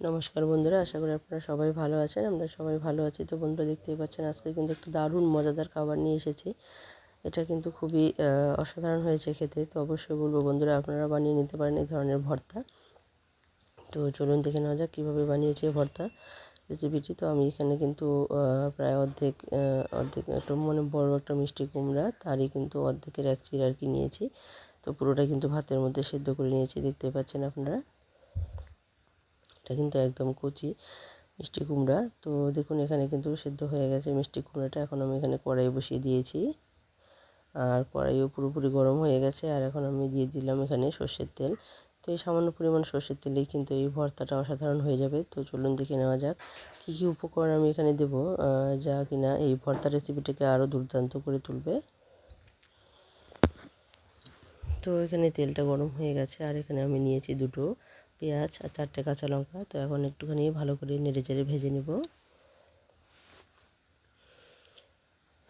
নমস্কার বন্ধুরা, আশা করি আপনারা সবাই ভালো আছেন, আমরা সবাই ভালো আছি। তো বন্ধুরা দেখতেই পাচ্ছেন, আজকে কিন্তু একটু দারুণ মজাদার খাবার নিয়ে এসেছি। এটা কিন্তু খুবই অসাধারণ হয়েছে খেতে। তো অবশ্যই বলব বন্ধুরা, আপনারা বানিয়ে নিতে পারেন এই ধরনের ভর্তা। তো চলুন দেখে নেওয়া যাক কীভাবে বানিয়েছি ভর্তা রেসিপিটি তো আমি এখানে কিন্তু প্রায় অর্ধেক অর্ধেক একটা মানে বড় একটা মিষ্টি কুমড়া, তারই কিন্তু অর্ধেকের এক চির আর কি নিয়েছি। তো পুরোটা কিন্তু ভাতের মধ্যে সেদ্ধ করে নিয়েছি, দেখতে পাচ্ছেন আপনারা। এটা কিন্তু একদম কচি মিষ্টি কুমড়া। তো দেখুন, এখানে কিন্তু সেদ্ধ হয়ে গেছে মিষ্টি কুমড়াটা। এখন আমি এখানে কড়াই বসিয়ে দিয়েছি। আর কড়াইও পুরোপুরি গরম হয়ে গেছে। আর এখন আমি দিয়ে দিলাম এখানে সর্ষের তেল। তো এই সামান্য পরিমাণ সর্ষের তেলেই কিন্তু এই ভর্তাটা অসাধারণ হয়ে যাবে। তো চলুন দেখে নেওয়া যাক কী কী উপকরণ আমি এখানে দেবো যা কিনা এই ভর্তা রেসিপিটাকে আরও দুর্দান্ত করে তুলবে। তো এখানে তেলটা গরম হয়ে গেছে। আর এখানে আমি নিয়েছি দুটো পেঁয়াজ আর চারটে কাঁচা লঙ্কা। তো এখন একটুখানি ভালো করে নেড়ে চেড়ে ভেজে নেব।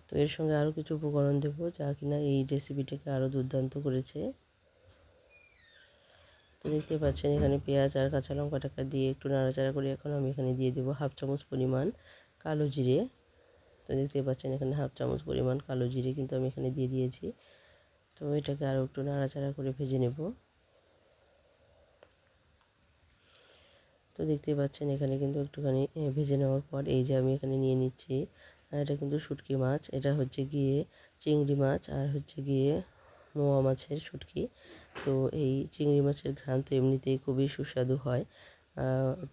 তো এর সঙ্গে আরও কিছু উপকরণ দেব যা কিনা এই রেসিপিটাকে আরও দুর্দান্ত করেছে। তো দেখতে পাচ্ছেন এখানে পেঁয়াজ আর কাঁচা লঙ্কাটাকে দিয়ে একটু নাড়াচাড়া করে এখন আমি এখানে দিয়ে দেবো হাফ চামচ পরিমাণ কালো জিরে। তো দেখতে পাচ্ছেন এখানে হাফ চামচ পরিমাণ কালো জিরে কিন্তু আমি এখানে দিয়ে দিয়েছি। তো এটাকে আরও একটু নাড়াচাড়া করে ভেজে নেব। তো দেখতেই পাচ্ছেন এখানে কিন্তু একটুখানি ভেজে নেওয়ার পর এই যে আমি এখানে নিয়ে নিচ্ছি এটা কিন্তু শুটকি মাছ, এটা হচ্ছে গিয়ে চিংড়ি মাছ আর হচ্ছে গিয়ে মোয়া মাছের শুটকি। তো এই চিংড়ি মাছের ঘ্রাণ তো এমনিতেই খুবই সুস্বাদু হয়।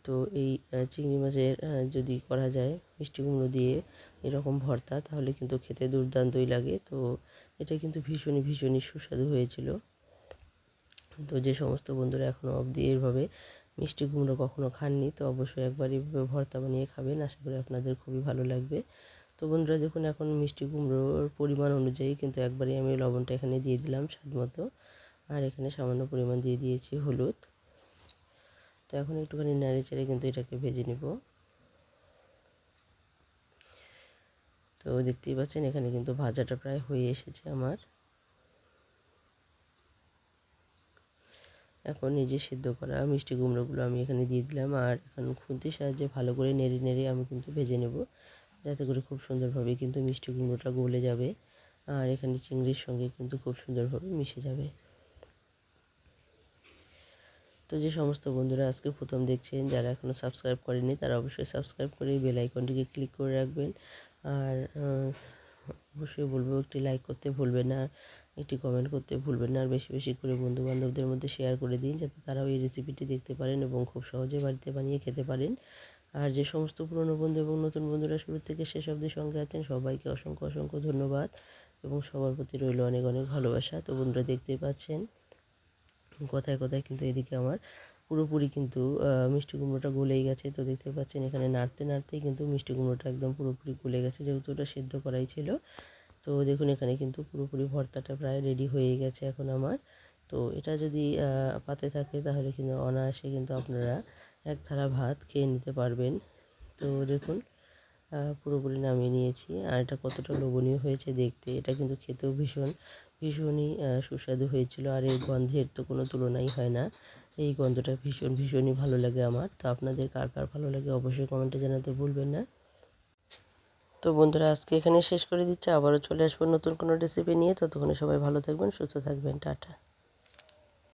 তো এই চিংড়ি মাছের যদি করা যায় মিষ্টি কুমড়ো দিয়ে এরকম ভর্তা, তাহলে কিন্তু খেতে দুর্দান্তই লাগে। তো এটা কিন্তু ভীষণই ভীষণই সুস্বাদু হয়েছিল। তো যে সমস্ত বন্ধুরা এখনও অবধি এইভাবে মিষ্টি কুমড়ো কখনও খাননি, তো অবশ্যই একবার এইভাবে ভর্তা বানিয়ে খাবেন। আশা করি আপনাদের খুবই ভালো লাগবে। তো বন্ধুরা দেখুন, এখন মিষ্টি কুমড়োর পরিমাণ অনুযায়ী কিন্তু একবারই আমি লবণটা এখানে দিয়ে দিলাম স্বাদ মতো। আর এখানে সামান্য পরিমাণ দিয়ে দিয়েছি হলুদ। তো এখন একটুখানি নাড়ি চেড়ে কিন্তু এটাকে ভেজে নেব। তো দেখতেই পাচ্ছেন, এখানে কিন্তু ভাজাটা প্রায় হয়ে এসেছে আমার। এখন নিজে সিদ্ধ করা মিষ্টি কুমড়োগুলো আমি এখানে দিয়ে দিলাম আর এখন খুন্তির সাহায্যে ভালো করে নেড়ে নেড়ে আমি কিন্তু ভেজে নেব। যাতে করে খুব সুন্দরভাবে কিন্তু মিষ্টি কুমড়োটা গলে যাবে আর এখানে চিংড়ির সঙ্গে কিন্তু খুব সুন্দরভাবে মিশে যাবে। তো যে সমস্ত বন্ধুরা আজকে প্রথম দেখছেন, যারা এখনও সাবস্ক্রাইব করেনি তারা অবশ্যই সাবস্ক্রাইব করে বেল আইকনটিকে ক্লিক করে রাখবেন। আর অবশ্যই বলব একটি লাইক করতে ভুলবেন না। একটি কমেন্ট করতে ভুলবেন না। আর বেশি বেশি করে বন্ধু বান্ধবদের মধ্যে শেয়ার করে দিন, যাতে তারাও এই রেসিপিটি দেখতে পারেন এবং খুব সহজে বাড়িতে বানিয়ে খেতে পারেন। আর যে সমস্ত পুরনো বন্ধু এবং নতুন বন্ধুরা শুরু থেকে শেষ অবধি সঙ্গে আছেন, সবাইকে অসংখ্য অসংখ্য ধন্যবাদ এবং সবার প্রতি রইল অনেক অনেক ভালোবাসা। তো বন্ধুরা দেখতেই পাচ্ছেন, কথায় কথায় কিন্তু এদিকে আমার পুরোপুরি কিন্তু মিষ্টি কুমড়োটা গলেই গেছে। তো দেখতে পাচ্ছেন এখানে নাড়তে নাড়তেই কিন্তু মিষ্টি কুমড়োটা একদম পুরোপুরি গলে গেছে, যেহেতু ওটা সেদ্ধ করাই ছিল। তো দেখুন, এখানে কিন্তু পুরোপুরি ভর্তাটা প্রায় রেডি হয়ে গেছে এখন আমার। তো এটা যদি পাতে থাকে তাহলে কিন্তু অনায়াসে কিন্তু আপনারা এক থালা ভাত খেয়ে নিতে পারবেন। তো দেখুন পুরোপুরি নামিয়ে নিয়েছি। আর এটা কতটা লোভনীয় হয়েছে দেখতে, এটা কিন্তু খেতেও ভীষণ, ভীষণই সুস্বাদু হয়েছিল। আর এই গন্ধের তো কোনো তুলনাই হয় না। এই গন্ধটা ভীষণ, ভীষণই ভালো লাগে আমার। তো আপনাদের কার কার ভালো লাগে অবশ্যই কমেন্টে জানাতে ভুলবেন না। তো বন্ধুরা, আজকে এখানে শেষ করে দিচ্ছি। আবারও চলে আসব নতুন কোনো রেসিপি নিয়ে। ততক্ষণে সবাই ভালো থাকবেন, সুস্থ থাকবেন। টাটা।